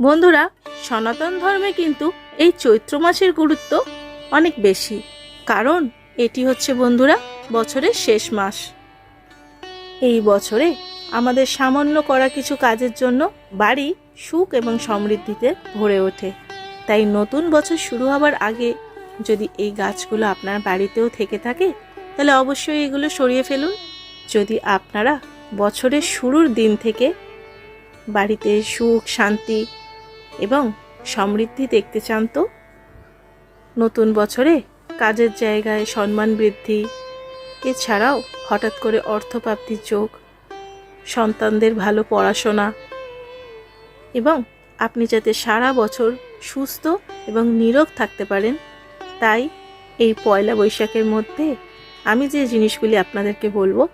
বন্ধুরা, সনাতন ধর্মে কিন্তু এই চৈত্র মাসের গুরুত্ব অনেক বেশি। কারণ এটি হচ্ছে বন্ধুরা, বছরের শেষ মাস। এই বছরে আমাদের সামান্য করা কিছু কাজের জন্য বাড়ি সুখ এবং সমৃদ্ধিতে ভরে ওঠে। তাই নতুন বছর শুরু হবার আগে যদি এই গাছগুলো আপনার বাড়িতেও থেকে থাকে, তাহলে অবশ্যই এগুলো সরিয়ে ফেলুন। যদি আপনারা বছরের শুরুর দিন থেকে বাড়িতে সুখ, শান্তি এবং সমৃদ্ধি দেখতে চান তো? নতুন বছরে কাজের জায়গায় সম্মান বৃদ্ধি, এছাড়াও হঠাৎ করে অর্থপ্রাপ্তির যোগ, সন্তানদের ভালো পড়াশোনা এবং আপনি যাতে সারা বছর সুস্থ এবং নীরোগ থাকতে পারেন, তাই এই পয়লা বৈশাখের মধ্যে আমি যে জিনিসগুলি আপনাদেরকে বলব,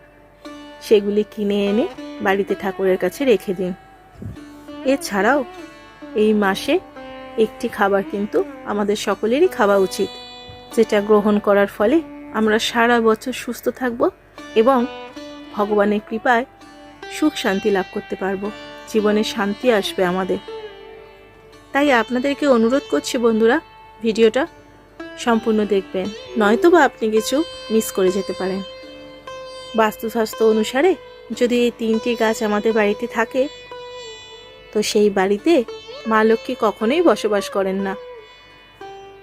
সেগুলি কিনে এনে বাড়িতে ঠাকুরের কাছে রেখে দিন। এছাড়াও এই মাসে একটি খাবার কিন্তু আমাদের সকলেরই খাওয়া উচিত, যেটা গ্রহণ করার ফলে আমরা সারা বছর সুস্থ থাকব এবং ভগবানের কৃপায় সুখ শান্তি লাভ করতে পারব। জীবনে শান্তি আসবে আমাদের। তাই আপনাদেরকে অনুরোধ করছি বন্ধুরা, ভিডিওটা সম্পূর্ণ দেখবেন নয়তো বা আপনি কিছু মিস করে যেতে পারেন। বাস্তুস্বাস্থ্য অনুসারে যদি এই তিনটি গাছ আমাদের বাড়িতে থাকে, তো সেই বাড়িতে মা লক্ষ্মী কখনোই বসবাস করেন না।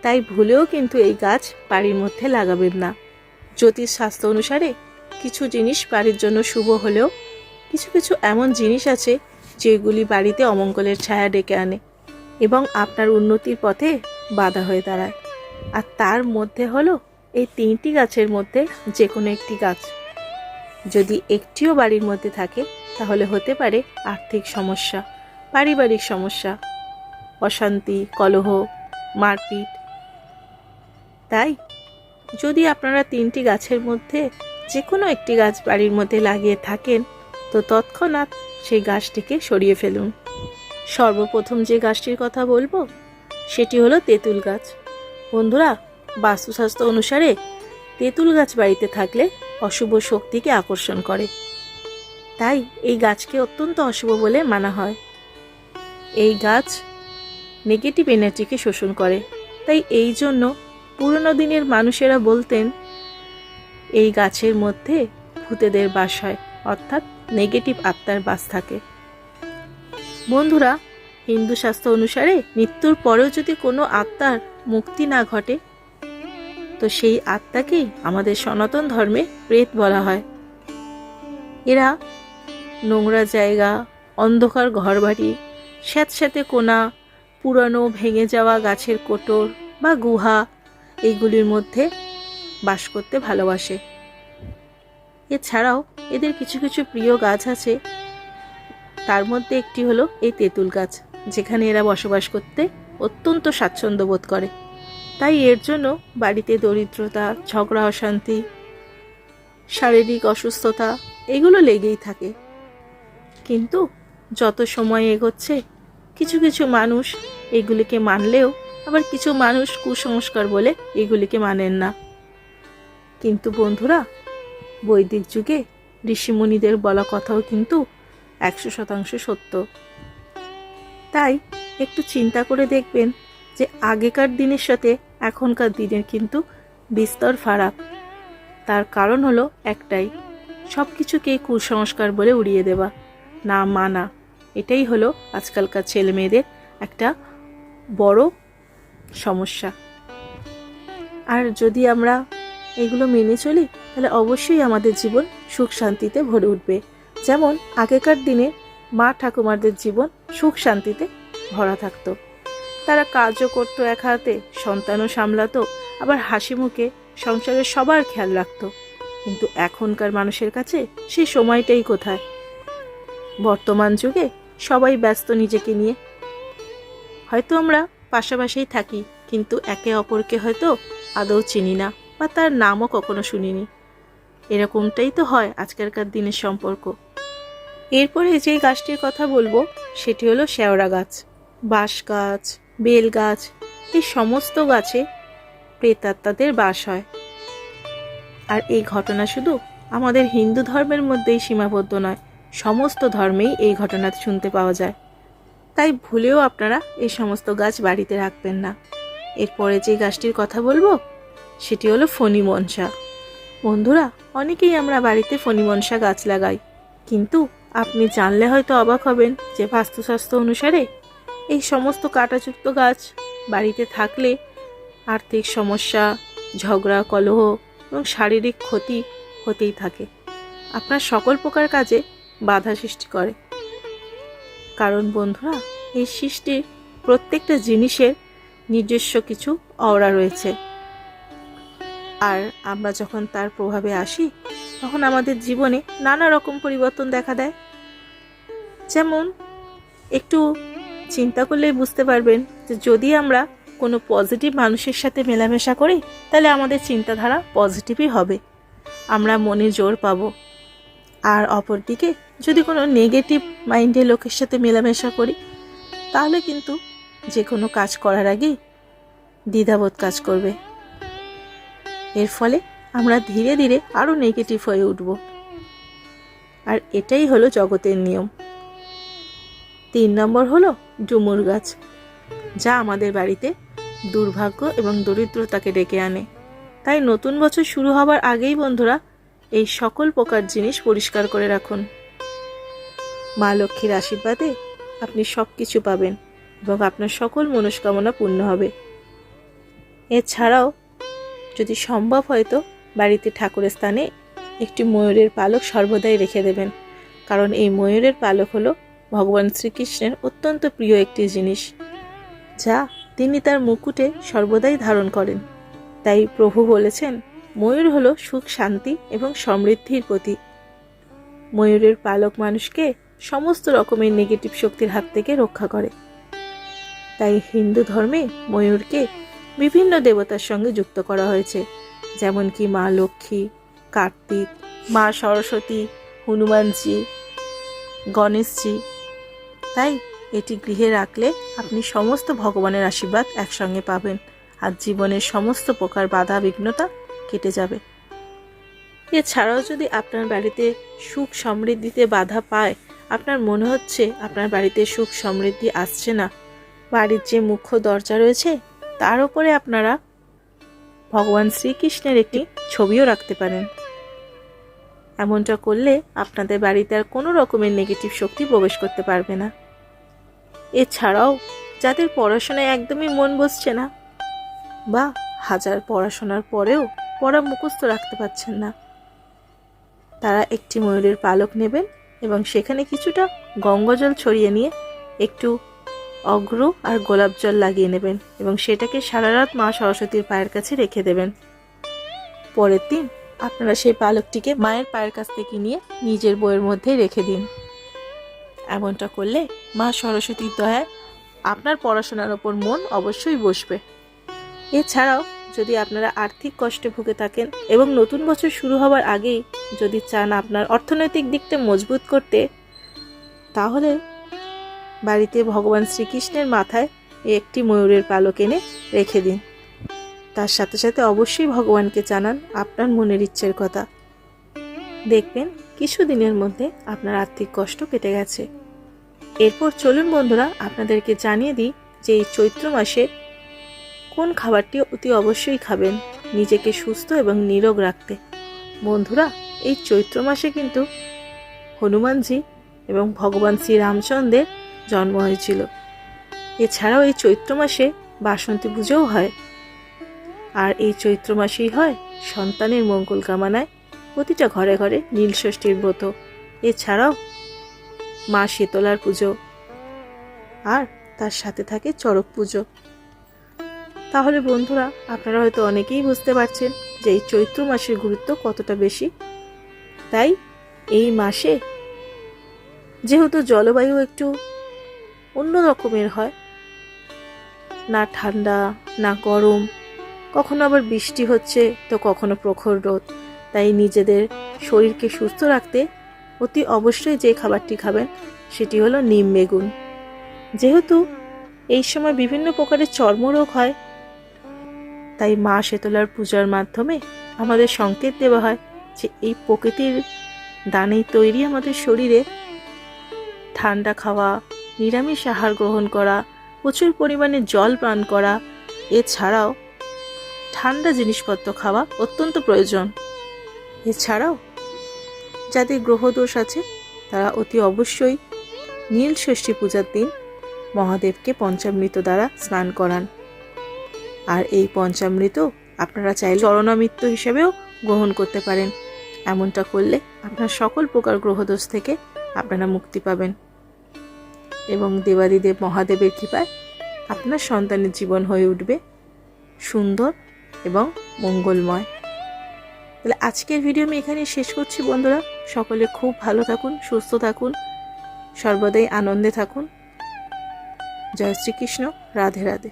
তাই ভুলেও কিন্তু এই গাছ বাড়ির মধ্যে লাগাবেন না। জ্যোতিষ শাস্ত্র অনুসারে কিছু জিনিস বাড়ির জন্য শুভ হলেও কিছু কিছু এমন জিনিস আছে যেগুলি বাড়িতে অমঙ্গলের ছায়া ডেকে আনে এবং আপনার উন্নতির পথে বাধা হয়ে দাঁড়ায়। আর তার মধ্যে হলো এই তিনটি গাছের মধ্যে যে কোনো একটি গাছ। যদি একটিও বাড়ির মধ্যে থাকে, তাহলে হতে পারে আর্থিক সমস্যা। পারিবারিক সমস্যা, অশান্তি, কলহ, মারপিট। তাই যদি আপনারা তিনটি গাছের মধ্যে যে কোনো একটি গাছ বাড়ির মধ্যে লাগিয়ে থাকেন, তো তৎক্ষণাৎ সেই গাছটিকে সরিয়ে ফেলুন। সর্বপ্রথম যে গাছটির কথা বলব, সেটি হলো তেঁতুল গাছ। বন্ধুরা, বাস্তুশাস্ত্র অনুসারে তেঁতুল গাছ বাড়িতে থাকলে অশুভ শক্তিকে আকর্ষণ করে। তাই এই গাছকে অত্যন্ত অশুভ বলে মানা হয়। এই গাছ নেগেটিভ এনার্জিকে শোষণ করে। তাই এই জন্য পুরনো দিনের মানুষেরা বলতেন, এই গাছের মধ্যে ভূতেদের বাস হয়, অর্থাৎ নেগেটিভ আত্মার বাস থাকে। বন্ধুরা, হিন্দু শাস্ত্র অনুসারে মৃত্যুর পরেও যদি কোনো আত্মার মুক্তি না ঘটে, তো সেই আত্মাকেই আমাদের সনাতন ধর্মে প্রেত বলা হয়। এরা নোংরা জায়গা, অন্ধকার ঘরবাড়ি স্যাঁতস্যাঁতে কোনা, পুরানো ভেঙে যাওয়া গাছের কোটর বা গুহা, এইগুলির মধ্যে বাস করতে ভালোবাসে। এছাড়াও এদের কিছু কিছু প্রিয় গাছ আছে। তার মধ্যে একটি হলো এই তেঁতুল গাছ, যেখানে এরা বসবাস করতে অত্যন্ত স্বাচ্ছন্দ্য বোধ করে। তাই এর জন্য বাড়িতে দরিদ্রতা, ঝগড়া, অশান্তি, শারীরিক অসুস্থতা, এগুলো লেগেই থাকে। কিন্তু যত সময় এগোচ্ছে, কিছু কিছু মানুষ এগুলিকে মানলেও আবার কিছু মানুষ কুসংস্কার বলে এগুলিকে মানেন না। কিন্তু বন্ধুরা, বৈদিক যুগে ঋষিমুনিদের বলা কথাও কিন্তু একশো শতাংশ সত্য। তাই একটু চিন্তা করে দেখবেন যে আগেকার দিনের সাথে এখনকার দিনের কিন্তু বিস্তর ফারাক। তার কারণ হলো একটাই সব কিছুকে কুসংস্কার বলে উড়িয়ে দেওয়া, না মানা। এটাই হলো আজকালকার ছেলে মেয়েদের একটা বড় সমস্যা। আর যদি আমরা এগুলো মেনে চলি, তাহলে অবশ্যই আমাদের জীবন সুখ শান্তিতে ভরে উঠবে। যেমন আগেকার দিনে মা ঠাকুমারদের জীবন সুখ শান্তিতে ভরা থাকতো। তারা কাজও করতো এক হাতে, সন্তানও সামলাতো, আবার হাসি মুখে সংসারের সবার খেয়াল রাখতো। কিন্তু এখনকার মানুষের কাছে সেই সময়টাই কোথায়? বর্তমান যুগে সবাই ব্যস্ত নিজেকে নিয়ে। হয়তো আমরা পাশাপাশিই থাকি, কিন্তু একে অপরকে হয়তো আদৌ চিনি না বা তার নামও কখনো শুনিনি। এরকমটাই তো হয় আজকালকার দিনের সম্পর্ক। এরপরে যে গাছটির কথা বলব, সেটি হলো শেওড়া গাছ। বাঁশ গাছ, বেল গাছ, এই সমস্ত গাছে প্রেতাত্মাদের বাস হয়। আর এই ঘটনা শুধু আমাদের হিন্দু ধর্মের মধ্যেই সীমাবদ্ধ নয় সমস্ত ধর্মেই এই ঘটনা শুনতে পাওয়া যায়। তাই ভুলেও আপনারা এই সমস্ত গাছ বাড়িতে রাখবেন না। এরপরে যে গাছটির কথা বলব, সেটি হলো ফণি মনসা বন্ধুরা, অনেকেই আমরা বাড়িতে ফণি মনসা গাছ লাগাই, কিন্তু আপনি জানলে হয়তো অবাক হবেন যে বাস্তুশাস্ত্র অনুসারে এই সমস্ত কাঁটাযুক্ত গাছ বাড়িতে থাকলে আর্থিক সমস্যা, ঝগড়া, কলহ এবং শারীরিক ক্ষতি হতেই থাকে। আপনার সকল প্রকার কাজে বাধা সৃষ্টি করে। কারণ বন্ধুরা, এই সৃষ্টির প্রত্যেকটা জিনিসের নিজস্ব কিছু অওরা রয়েছে। আর আমরা যখন তার প্রভাবে আসি, তখন আমাদের জীবনে নানা রকম পরিবর্তন দেখা দেয়। যেমন, একটু চিন্তা করলেই বুঝতে পারবেন যে যদি আমরা কোনো পজিটিভ মানুষের সাথে মেলামেশা করি, তাহলে আমাদের চিন্তাধারা পজিটিভই হবে। আমরা মনে জোর পাবো। আর অপরদিকে যদি কোনো নেগেটিভ মাইন্ডের লোকের সাথে মেলামেশা করি, তাহলে কিন্তু যে কোনো কাজ করার আগেই দ্বিধাবোধ কাজ করবে। এর ফলে আমরা ধীরে ধীরে আরও নেগেটিভ হয়ে উঠব। আর এটাই হলো জগতের নিয়ম। তিন নম্বর হলো ডুমুর গাছ, যা আমাদের বাড়িতে দুর্ভাগ্য এবং দরিদ্রতাকে ডেকে আনে। তাই নতুন বছর শুরু হবার আগেই বন্ধুরা এই সকল প্রকার জিনিস পরিষ্কার করে রাখুন। মা লক্ষ্মীর আশীর্বাদে আপনি সব কিছু পাবেন এবং আপনার সকল মনস্কামনা পূর্ণ হবে। এছাড়াও, যদি সম্ভব হয় তো বাড়িতে ঠাকুরের স্থানে একটি ময়ূরের পালক সর্বদাই রেখে দেবেন, কারণ এই ময়ূরের পালক হলো ভগবান শ্রীকৃষ্ণের অত্যন্ত প্রিয় একটি জিনিস, যা তিনি তার মুকুটে সর্বদাই ধারণ করেন। তাই প্রভু বলেছেন ময়ূর হলো সুখ, শান্তি এবং সমৃদ্ধির প্রতীক। ময়ূরের পালক মানুষকে সমস্ত রকমের নেগেটিভ শক্তির হাত থেকে রক্ষা করে। তাই হিন্দু ধর্মে ময়ূরকে বিভিন্ন দেবতার সঙ্গে যুক্ত করা হয়েছে যেমন কি মা লক্ষ্মী, কার্তিক, মা সরস্বতী, হনুমানজি, গণেশজি। তাই এটি গৃহে রাখলে আপনি সমস্ত ভগবানের আশীর্বাদ একসঙ্গে পাবেন, আর জীবনের সমস্ত প্রকার বাধা বিঘ্নতা কেটে যাবে। এছাড়াও যদি আপনার বাড়িতে সুখ সমৃদ্ধিতে বাধা পায়, আপনার মনে হচ্ছে আপনার বাড়িতে সুখ সমৃদ্ধি আসছে না, বাড়ির যে মুখ্য দরজা রয়েছে, তার উপরে আপনারা ভগবান শ্রীকৃষ্ণের একটি ছবিও রাখতে পারেন। এমনটা করলে আপনাদের বাড়িতে আর কোনো রকমের নেগেটিভ শক্তি প্রবেশ করতে পারবে না। এছাড়াও যাদের পড়াশোনায় একদমই মন বসছে না, বা হাজার পড়াশোনার পরেও পড়া মুখস্থ রাখতে পারছেন না। তারা একটি ময়ূরের পালক নেবেন এবং সেখানে কিছুটা গঙ্গাজল ছড়িয়ে নিয়ে একটু অগ্র আর গোলাপ জল লাগিয়ে নেবেন এবং সেটাকে সারা রাত মা সরস্বতীর পায়ের কাছে রেখে দেবেন। পরের দিন আপনারা সেই পালকটিকে মায়ের পায়ের কাছ থেকে নিয়ে নিজের বইয়ের মধ্যেই রেখে দিন। এমনটা করলে মা সরস্বতীর দয়ায় আপনার পড়াশোনার ওপর মন অবশ্যই বসবে। এছাড়াও যদি আপনারা আর্থিক কষ্টে ভুগে থাকেন এবং নতুন বছর শুরু হওয়ার আগেই যদি চান আপনার অর্থনৈতিক দিকটা মজবুত করতে, তাহলে বাড়িতে ভগবান শ্রীকৃষ্ণের মাথায় একটি ময়ূরের পালক এনে রেখে দিন। তার সাথে সাথে অবশ্যই ভগবানকে জানান আপনার মনের ইচ্ছের কথা। দেখবেন কিছুদিনের মধ্যে আপনার আর্থিক কষ্ট কেটে গেছে। এরপর চলুন বন্ধুরা, আপনাদেরকে জানিয়ে দিই যে এই চৈত্র মাসে কোন খাবারটি অতি অবশ্যই খাবেন? নিজেকে সুস্থ এবং নিরোগ রাখতে। বন্ধুরা, এই চৈত্র মাসে কিন্তু হনুমানজি এবং ভগবান শ্রীরামচন্দ্রের জন্ম হয়েছিল। এছাড়াও এই চৈত্র মাসে বাসন্তী পুজোও হয়। আর এই চৈত্র মাসেই হয় সন্তানের মঙ্গল কামনায় প্রতিটা ঘরে ঘরে নীলষষ্ঠীর ব্রত। এছাড়াও মা শীতলার পুজো। আর তার সাথে থাকে চড়ক পুজো। তাহলে বন্ধুরা, আপনারা হয়তো অনেকেই বুঝতে পারছেন যে এই চৈত্র মাসের গুরুত্ব কতটা বেশি। তাই এই মাসে যেহেতু জলবায়ু একটু অন্য রকমের হয়, না ঠান্ডা, না গরম, কখনো আবার বৃষ্টি হচ্ছে, তো কখনো প্রখর রোদ। তাই নিজেদের শরীরকে সুস্থ রাখতে অতি অবশ্যই যে খাবারটি খাবেন, সেটি হলো নিম বেগুন। যেহেতু এই সময় বিভিন্ন প্রকারের চর্মরোগ হয় তাই মা শেতলার পূজার মাধ্যমে আমাদের সংকেত দেওয়া হয় যে এই প্রকৃতির দানেই তৈরি আমাদের শরীরে ঠান্ডা খাওয়া, নিরামিষ আহার গ্রহণ করা, প্রচুর পরিমাণে জল পান করা, এছাড়াও ঠান্ডা জিনিসপত্র খাওয়া অত্যন্ত প্রয়োজন। এছাড়াও যাদের গ্রহদোষ আছে, তারা অতি অবশ্যই নীল ষষ্ঠী পূজার দিন মহাদেবকে পঞ্চামৃত দ্বারা স্নান করান। আর এই পঞ্চামৃত আপনারা চাইলে চরণামৃত হিসেবেও গ্রহণ করতে পারেন। এমনটা করলে আপনার সকল প্রকার গ্রহদোষ থেকে আপনারা মুক্তি পাবেন। এবং দেবাদিদেব মহাদেবের কৃপায় আপনার সন্তানের জীবন হয়ে উঠবে সুন্দর এবং মঙ্গলময়। তাহলে আজকের ভিডিও আমি এখানে শেষ করছি বন্ধুরা। সকলে খুব ভালো থাকুন, সুস্থ থাকুন, সর্বদাই আনন্দে থাকুন। জয় শ্রীকৃষ্ণ, রাধে রাধে।